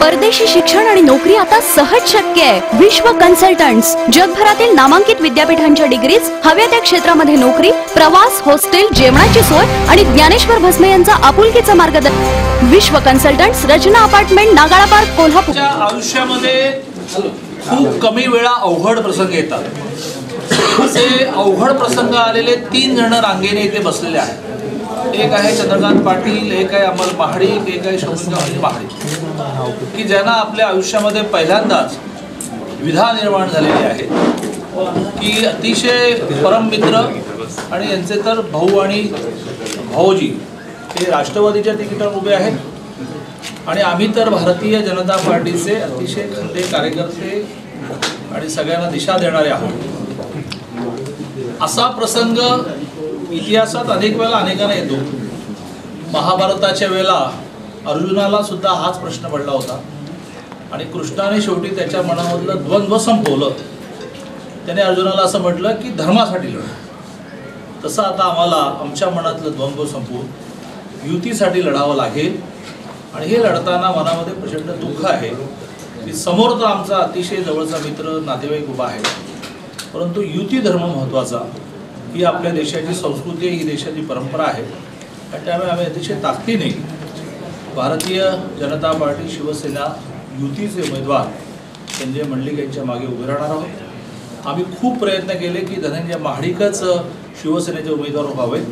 परदेशी शिक्षण आणि नोकरी आता सहज शक्य आहे. विश्व कन्सल्टंट्स जगभरातील नामांकित विद्यापीठांच्या डिग्रीज हव्या त्या क्षेत्रामध्ये नोकरी प्रवास हॉस्टेल जेवणाची सोय आणि ज्ञानेश्वर भस्मे यांचा आपुलकीचं मार्गदर्शन. Vishwa consultants Rachana apartment Nagala park Kolhapur. आयुष्यामध्ये खूप कमी वेळा अवघड प्रसंग येतात. असे अवघड प्रसंग आलेले तीन जण रांगेने इथे बसलेले आहेत. एक आहे चंद्रकांत पाटील एक आहे अमल महाडिक एक आहे शोभनराव महाडिक की ज्यांना आपल्या आयुष्यामध्ये पहिल्यांदाच विधा निर्माण झालेली आहेत की अतिशय परममित्र आणि यांचे तर भाऊ आणि भाऊजी हे राष्ट्रवादीच्या तिकिटावर उभे आहेत. आणि आम्ही तर भारतीय जनता पार्टीचे अतिशय खंदे कार्यकर्ते आणि सगळ्यांना दिशा देणारे आहोत. असा प्रसंग इतिहासात अनेक वेळा अनेकांना येतो. महाभारताच्या वेळेला अर्जुनाला सुद्धा हाच प्रश्न पडला होता. आणि कृष्णाने शेवटी त्याच्या मनामधलं द्वंद्व संपवलं. त्याने अर्जुनाला असं म्हटलं की धर्मासाठी लढ. तसं आता आम्हाला आमच्या मनातलं द्वंद्व संपवून युतीसाठी लढावं लागेल. आणि हे लढताना मनामध्ये प्रचंड दुःख आहे. की समोर तर आमचा अतिशय जवळचा मित्र नातेवाईक उभा आहे. परंतु युती धर्म महत्त्वाचा. ही आपल्या देशाची संस्कृती आहे, ही देशाची परंपरा आहे. आणि त्यामुळे आम्ही अतिशय ताकदीने भारतीय जनता पार्टी शिवसेना युतीचे उमेदवार संजय मंडलिक यांच्या मागे उभे राहणार आहोत. आम्ही खूप प्रयत्न केले की धनंजय महाडिकच शिवसेनेचे उमेदवार व्हावेत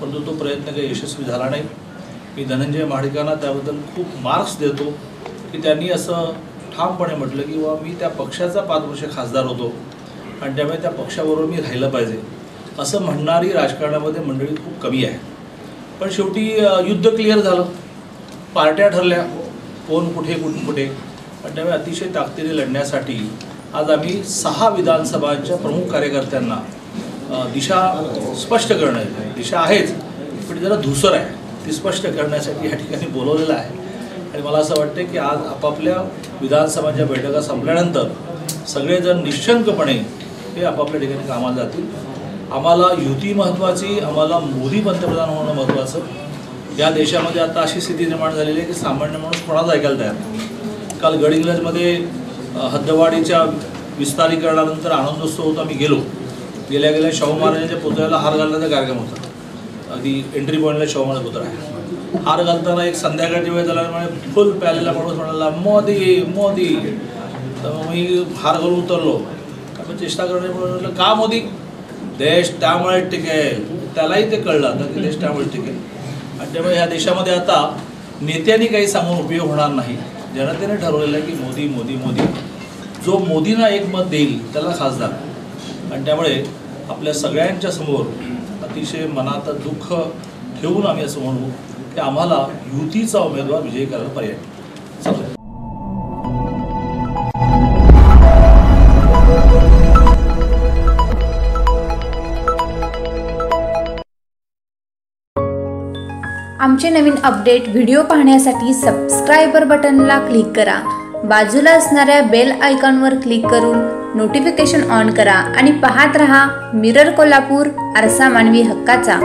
परंतु तो प्रयत्न काही यशस्वी झाला नाही. मी धनंजय महाडिकांना त्याबद्दल खूप मार्क्स देतो की त्यांनी असं ठामपणे म्हटलं की बा मी त्या पक्षाचा पाच वर्ष खासदार होतो आणि त्यामुळे त्या पक्षाबरोबर मी राहिलं पाहिजे. असं म्हणणारी राजकारणामध्ये मंडळी खूप कमी आहे. पण शेवटी युद्ध क्लिअर झालं. पार्ट्या ठरल्या. कोण कुठे कोण कुठे. पण त्यामुळे अतिशय ताकदीने लढण्यासाठी आज आम्ही सहा विधानसभांच्या प्रमुख कार्यकर्त्यांना दिशा स्पष्ट करणं दिशा आहेच पण जरा धुसर आहे. ती स्पष्ट करण्यासाठी या ठिकाणी बोलवलेलं आहे. आणि मला असं वाटतं की आज आपापल्या विधानसभांच्या बैठका संपल्यानंतर सगळेजण निशंकपणे हे आपापल्या ठिकाणी कामाला जातील. आम्हाला युती महत्त्वाची आम्हाला मोदी पंतप्रधान होणं महत्त्वाचं या देशामध्ये आता अशी स्थिती निर्माण झालेली आहे की सामान्य माणूस कोणाच ऐकायला तयार नाही. काल गडिंग्लजमध्ये हद्दवाडीच्या विस्तारीकरणानंतर आनंदोत्सव होता मी गेलो. गेल्या गेल्या शाहू महाराजांच्या पुतळ्याला हार घालण्याचा कार्यक्रम होता. अगदी एंट्री पॉईंटला शाहू महाराज पुतळा आहे. हार घालताना एक संध्याकाळची वेळ झाल्यामुळे फुल प्यालेला माणूस म्हणाला मोदी मोदी. तर मग मी हार घालून उतरलो. आपण चेष्टा करणे म्हटलं का मोदी? देश त्यामुळे टिकेल त्यालाही ते कळलं आता की देश त्यामुळे टिकेल आणि त्यामुळे ह्या देशामध्ये आता नेत्यांनी काही सांगून उपयोग होणार नाही. जनतेने ठरवलेलं आहे की मोदी मोदी मोदी. जो मोदींना एक मत देईल त्याला खासदार. आणि त्यामुळे आपल्या सगळ्यांच्या समोर अतिशय मनात दुःख ठेवून आम्ही असं म्हणू की आम्हाला युतीचा उमेदवार विजयी करायला पर्याय चालू आमचे नवीन अपडेट व्हिडिओ पाहण्यासाठी सबस्क्रायबर बटनला क्लिक करा. बाजूला असणाऱ्या बेल आयकॉनवर क्लिक करून नोटिफिकेशन ऑन करा आणि पाहत रहा मिरर कोल्हापूर आरसा मानवी हक्काचा.